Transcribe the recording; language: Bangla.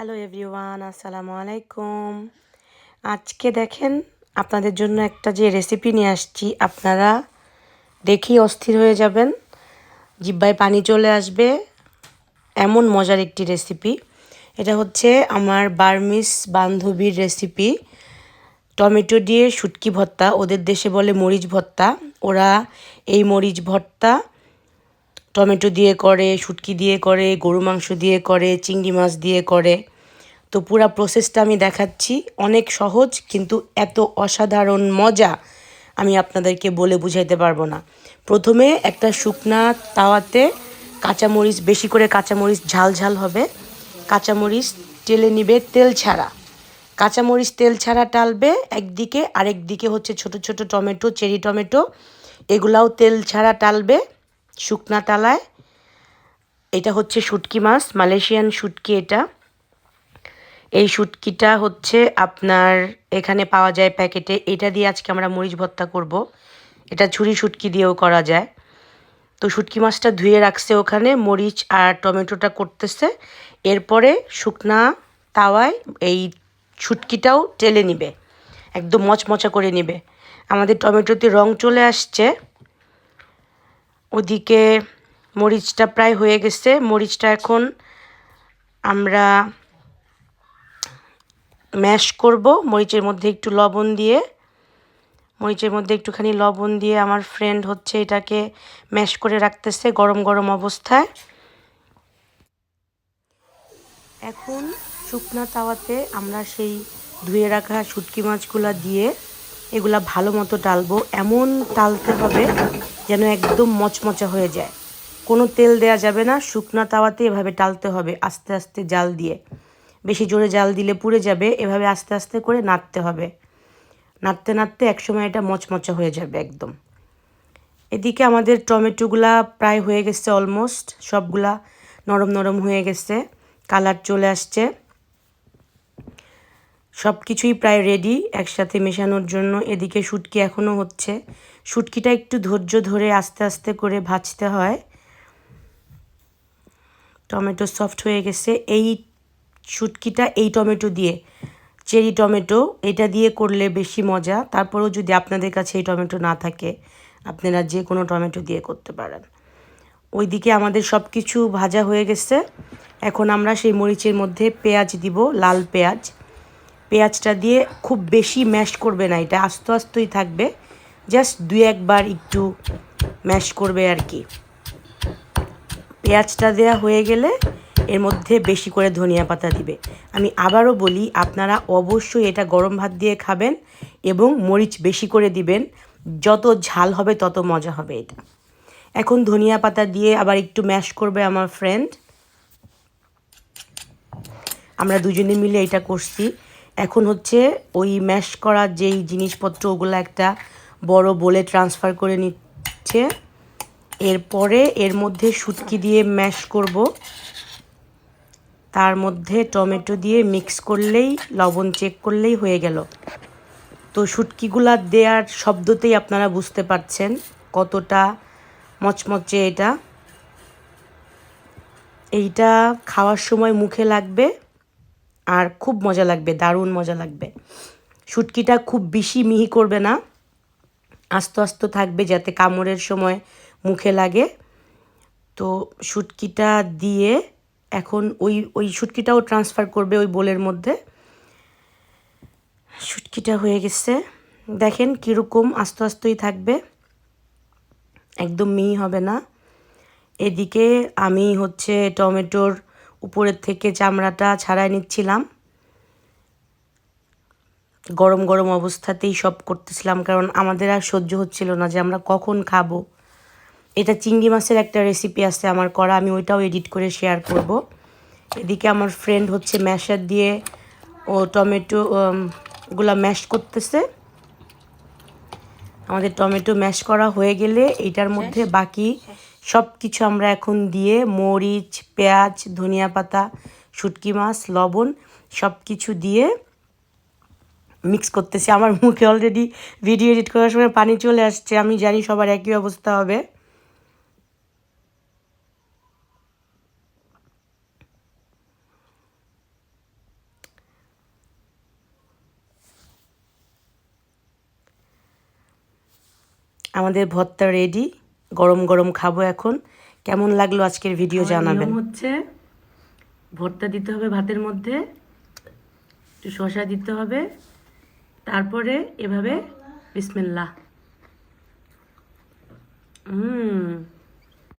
হ্যালো এভরিওয়ান আসসালামু আলাইকুম আজকে দেখেন, আপনাদের জন্য একটা যে রেসিপি নিয়ে আসছি, আপনারা দেখেই অস্থির হয়ে যাবেন। জিব্বায় পানি চলে আসবে। এমন মজার একটি রেসিপি এটা হচ্ছে আমার বার্মিস বান্ধবীর রেসিপি টমেটো দিয়ে শুটকি ভর্তা, ওদের দেশে বলে মরিচ ভর্তা। ওরা এই মরিচ ভর্তা টমেটো দিয়ে করে, শুটকি দিয়ে করে গরু মাংস দিয়ে করে, চিংড়ি মাছ দিয়ে করে। তো পুরো প্রসেসটা আমি দেখাচ্ছি। অনেক সহজ কিন্তু এত অসাধারণ মজা আমি আপনাদেরকে বলে বুঝাইতে পারব না। প্রথমে একটা শুকনা তাওয়াতে কাঁচামরিচ, বেশি করে কাঁচামরিচ ঝাল ঝাল হবে। কাঁচামরিচ টেলে নিবে তেল ছাড়া। কাঁচামরিচ তেল ছাড়া টালবে, একদিকে আরেক দিকে হচ্ছে ছোট ছোট টমেটো, চেরি টমেটো, এগুলাও তেল ছাড়া টালবে। শুকনা তালায়। এটা হচ্ছে শুটকি মাছ, মালয়েশিয়ান শুটকি এটা। এই শুটকিটা হচ্ছে আপনার এখানে পাওয়া যায় প্যাকেটে। এটা দিয়ে আজকে আমরা মরিচ ভর্তা করব। এটা ছুরি শুটকি দিয়েও করা যায়। তো শুটকি মাছটা ধুয়ে রাখছে ওখানে, মরিচ আর টমেটোটা করতেছে। এরপরে শুকনা তাওয়ায় এই শুটকিটাও টেলে নিবে। একদম মচমচা করে নিবে। আমাদের টমেটোতে রং চলে আসছে। ওদিকে মরিচটা প্রায় হয়ে গেছে। মরিচটা এখন আমরা ম্যাশ করব। মরিচের মধ্যে একটু লবণ দিয়ে, মরিচের মধ্যে একটুখানি লবণ দিয়ে আমার ফ্রেন্ড হচ্ছে এটাকে ম্যাশ করে রাখতেছে গরম গরম অবস্থায়। এখন শুকনা তাওয়াতে আমরা সেই ধুয়ে রাখা শুটকি মাছগুলা দিয়ে এগুলা ভালো মতো টালবো এমন টালতে হবে যেন একদম মচমচা হয়ে যায়। কোনো তেল দেয়া যাবে না, শুকনা তাওয়াতে এভাবে টালতে হবে আস্তে আস্তে জাল দিয়ে। বেশি জোরে জাল দিলে পুড়ে যাবে, এভাবে আস্তে আস্তে করে নাড়তে হবে। নাড়তে নাড়তে একসময় এটা মচমচা হয়ে যাবে একদম। এদিকে আমাদের টমেটোগুলা প্রায় হয়ে গেছে অলমোস্ট, সবগুলা নরম নরম হয়ে গেছে, কালার চলে আসছে। সব কিছুই প্রায় রেডি একসাথে মেশানোর জন্য। এদিকে শুটকি এখনও হচ্ছে। শুটকিটা একটু ধৈর্য ধরে আস্তে আস্তে করে ভাজতে হয়। টমেটো সফট হয়ে গেছে। এই শুটকিটা এই টমেটো দিয়ে, চেরি টমেটো, এটা দিয়ে করলে বেশি মজা। তারপরেও যদি আপনাদের কাছে এই টমেটো না থাকে, আপনারা যে কোনো টমেটো দিয়ে করতে পারেন। ওইদিকে আমাদের সব কিছু ভাজা হয়ে গেছে। এখন আমরা সেই মরিচের মধ্যে পেঁয়াজ দিব, লাল পেঁয়াজ। পেঁয়াজটা দিয়ে খুব বেশি ম্যাশ করবে না, এটা আস্তে আস্তই থাকবে। জাস্ট দুই একবার একটু ম্যাশ করবে আর কি। পেঁয়াজটা দেওয়া হয়ে গেলে এর মধ্যে বেশি করে ধনিয়া পাতা দিবে। আমি আবারও বলি, আপনারা অবশ্যই এটা গরম ভাত দিয়ে খাবেন এবং মরিচ বেশি করে দিবেন। যত ঝাল হবে তত মজা হবে এটা। এখন ধনিয়া পাতা দিয়ে আবার একটু ম্যাশ করবে আমার ফ্রেন্ড আমরা দুজনে মিলে এটা করছি। এখন হচ্ছে ওই ম্যাশ করা যেই জিনিসপত্র, ওগুলো একটা বড় বলে ট্রান্সফার করে নিচ্ছে। এরপরে এর মধ্যে শুটকি দিয়ে ম্যাশ করব। তার মধ্যে টমেটো দিয়ে মিক্স করলেই, লবণ চেক করলেই হয়ে গেল। তো শুটকিগুলা দেওয়ার শব্দতেই আপনারা বুঝতে পারছেন কতটা মচমচে এটা। এইটা খাওয়ার সময় মুখে লাগবে। আর খুব মজা লাগবে, দারুণ মজা লাগবে। শুটকিটা খুব বেশি মিহি করবে না। আস্তে আস্তে থাকবে যাতে কামড়ের সময় মুখে লাগে। তো শুটকিটা দিয়ে এখন ওই ওই শুটকিটাও ট্রান্সফার করবে ওই বোলের মধ্যে। শুটকিটা হয়ে গেছে। দেখেন কীরকম আস্তে আস্তেই থাকবে। একদম মিহি হবে না। এদিকে আমি হচ্ছে টমেটোর উপরের থেকে চামড়াটা ছাড়াই নিচ্ছিলাম। গরম গরম অবস্থাতেই সব করতেছিলাম, কারণ আমাদের আর সহ্য হচ্ছিল না যে আমরা কখন খাব। এটা চিংড়ি মাছের একটা রেসিপি আছে আমার করা, আমি ওইটাও এডিট করে শেয়ার করব। এদিকে আমার ফ্রেন্ড হচ্ছে ম্যাশার দিয়ে ও টমেটো গুলা ম্যাশ করতেছে। আমাদের টমেটো ম্যাশ করা হয়ে গেলে এটার মধ্যে বাকি সব কিছু আমরা এখন দিয়ে মরিচ পেঁয়াজ ধনিয়া পাতা শুটকি মাছ লবণ সব কিছু দিয়ে মিক্স করতেছি। আমার মুখে অলরেডি ভিডিও এডিট করার সময় পানি চলে আসছে। আমি জানি সবার একই অবস্থা হবে। আমাদের ভর্তা রেডি গরম গরম খাব এখন। কেমন লাগল আজকের ভিডিও জানাবেন? হচ্ছে ভর্তা দিতে হবে ভাতের মধ্যে একটু শশা দিতে হবে তারপরে এভাবে বিসমিল্লাহ। হুম